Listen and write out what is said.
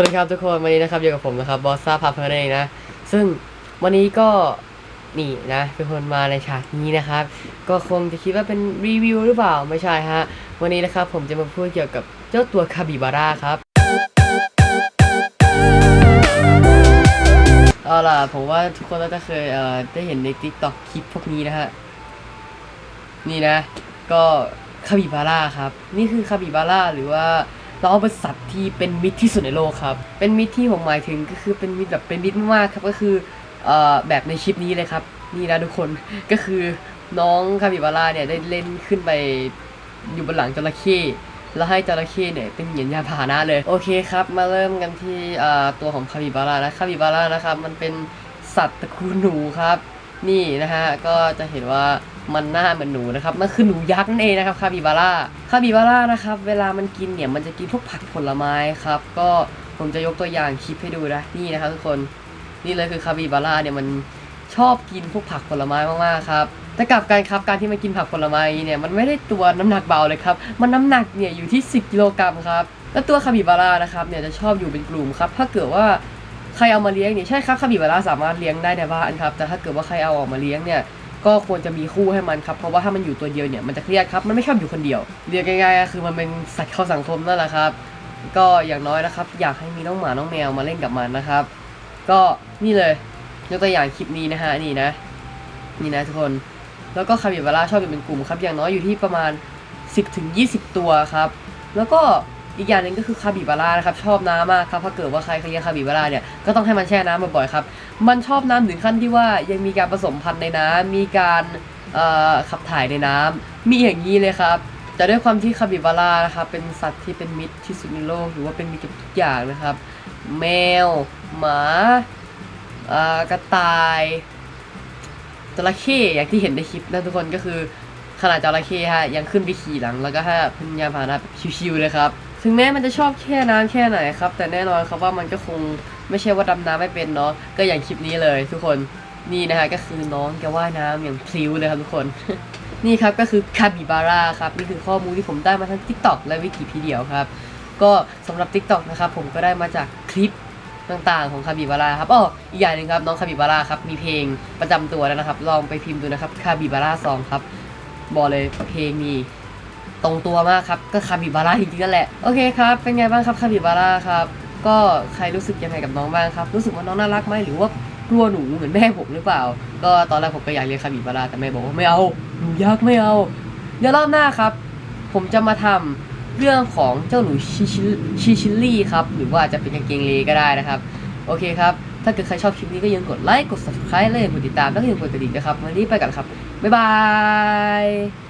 วัสดีครับทุกคนวันนี้นะครับอยู่กับผมนะครับบอสซ่าพาเพลนเองนะ ซึ่งวันนี้ก็นี่นะเป็นคนมาในฉากนี้นะครับ ก็คงจะคิดว่าเป็นรีวิวหรือเปล่าไม่ใช่ฮะวันนี้นะครับผมจะมาพูดเกี่ยวกับเจ้าตัวคาบิบาร่าครับเอาล่ะผมว่าทุกคนน่าจะเคยเอ่อได้เห็นใน t ิ k t o k คลิปพวกนี้นะฮะนี่นะ ก็คาบิบาร่าครับ นี่คือคาบิบาร่าหรือว่า น้องเป็นสัตว์ที่เป็นมิตรที่สุดในโลกครับ เป็นมิตรที่ผมหมายถึงก็คือเป็นมิตรแบบเป็นมิตรมากๆครับก็คือเอ่อแบบในคลิปนี้เลยครับ นี่นะทุกคนก็คือน้องคาบิบาร่าเนี่ยได้เล่นขึ้นไปอยู่บนหลังจระเข้แล้วให้จระเข้เนี่ยเป็นเหยียนยานพาหนะเลยโอเคครับ มาเริ่มกันที่เอ่อตัวของคาบิบาร่านะคาบิบาร่านะครับมันเป็นสัตว์ตระกูลหนูครับ นี่นะฮะก็จะเห็นว่า มันหน้าเหมือนหนูนะครับมันคือหนูยักษ์นั่นเองนะครับคาบิบาร่าคาบิบาร่านะครับเวลามันกินเนี่ยมันจะกินพวกผักผลไม้ครับก็ผมจะยกตัวอย่างคลิปให้ดูนะนี่นะครับทุกคนนี่เลยคือคาบิบาร่าเนี่ยมันชอบกินพวกผักผลไม้มากๆครับแต่กลับกันครับการที่มันกินผักผลไม้เนี่ยมันไม่ได้ตัวน้ำหนักเบาเลยครับมันน้ำหนักเนี่ยอยู่ที่ 10 กิโลกรัมครับแล้วตัวคาบิบาร่านะครับเนี่ยจะชอบอยู่เป็นกลุ่มครับถ้าเกิดว่าใครเอามาเลี้ยงเนี่ยใช่ครับคาบิบาร่าสามารถเลี้ยงได้ในบ้านครับแต่ถ้าเกิดว่าใครเอาออกมาเลี้ยงเนี่ย ก็ควรจะมีคู่ให้มันครับ เพราะว่าถ้ามันอยู่ตัวเดียวเนี่ยมันจะเครียดครับ มันไม่ชอบอยู่คนเดียว เรียกง่ายๆก็คือมันเป็นสัตว์เข้าสังคมนั่นแหละครับ ก็อย่างน้อยนะครับ อยากให้มีน้องหมาน้องแมวมาเล่นกับมันนะครับ ก็นี่เลยยกตัวอย่างคลิปนี้นะฮะนี่นะ นี่นะทุกคน แล้วก็คาบิบาร่าชอบอยู่เป็นกลุ่มครับ อย่างน้อยอยู่ที่ประมาณ 10ถึง20 ตัวครับ แล้วก็ อีกอย่างหนึ่งก็คือคาบิบาร่านะครับชอบน้ำมากครับถ้าเกิดว่าใครเคยเลี้ยงคาบิบาร่าเนี่ยก็ต้องให้มันแช่น้ำบ่อยๆครับมันชอบน้ำถึงขั้นที่ว่ายังมีการผสมพันธุ์ในน้ำมีการขับถ่ายในน้ำมีอย่างนี้เลยครับแต่ด้วยความที่คาบิบาร่านะครับเป็นสัตว์ที่เป็นมิตรที่สุดในโลกหรือว่าเป็นมิตรกับทุกอย่างนะครับ แมว หมากระต่ายจระเข้อย่างที่เห็นในคลิปนะทุกคนก็คือขนาดจระเข้ฮะยังขึ้นไปขี่หลังแล้วก็ให้พึ่งยานพาหนะชิวๆเลยครับ ถึงแม้มันจะชอบแค่น้ำแค่ไหนครับ แต่แน่นอนครับว่ามันก็คงไม่ใช่ว่าดำน้ำไม่เป็นเนาะก็อย่างคลิปนี้เลย ทุกคนนี่นะฮะก็คือน้องแกว่ายน้ำอย่างพลิ้วเลยครับทุกคน นี่ครับก็คือคาบิบาร่าครับนี่คือข้อมูลที่ผมได้มาทั้ง TikTok และวิกิพีเดียครับ ก็สำหรับ TikTok นะครับผมก็ได้มาจากคลิปต่างๆของคาบิบาร่าครับอ๋ออีกอย่างหนึ่งครับน้องคาบิบาร่าครับมีเพลงประจำตัวแล้วนะครับ ลองไปพิมพ์ดูนะครับคาบิบาร่าซองครับบอกเลยเพลงนี้ ตรงตัวมากครับ ก็คาบิบาร่าจริงๆนั่นแหละ โอเคครับ เป็นไงบ้างครับคาบิบาร่าครับ ก็ใครรู้สึกยังไงกับน้องบ้างครับ รู้สึกว่าน้องน่ารักไหมหรือว่ากลัวหนูเหมือนแม่ผมหรือเปล่า ก็ตอนแรกผมก็อยากเลี้ยงคาบิบาร่าแต่แม่บอกว่าไม่เอาหนูยักไม่เอา เดี๋ยวรอบหน้าครับ ผมจะมาทำเรื่องของเจ้าหนูชิชิชิชิลลี่ครับ หรือว่าจะเป็นกางเกงเลก็ได้นะครับ โอเคครับ ถ้าเกิดใครชอบคลิปนี้ก็ยังกดไลค์ กด subscribe แลยกดติดตาม แล้วก็ย่าลืมกดกระดิ่งนะครับ วันนี้ไปกันครับ บ๊ายบาย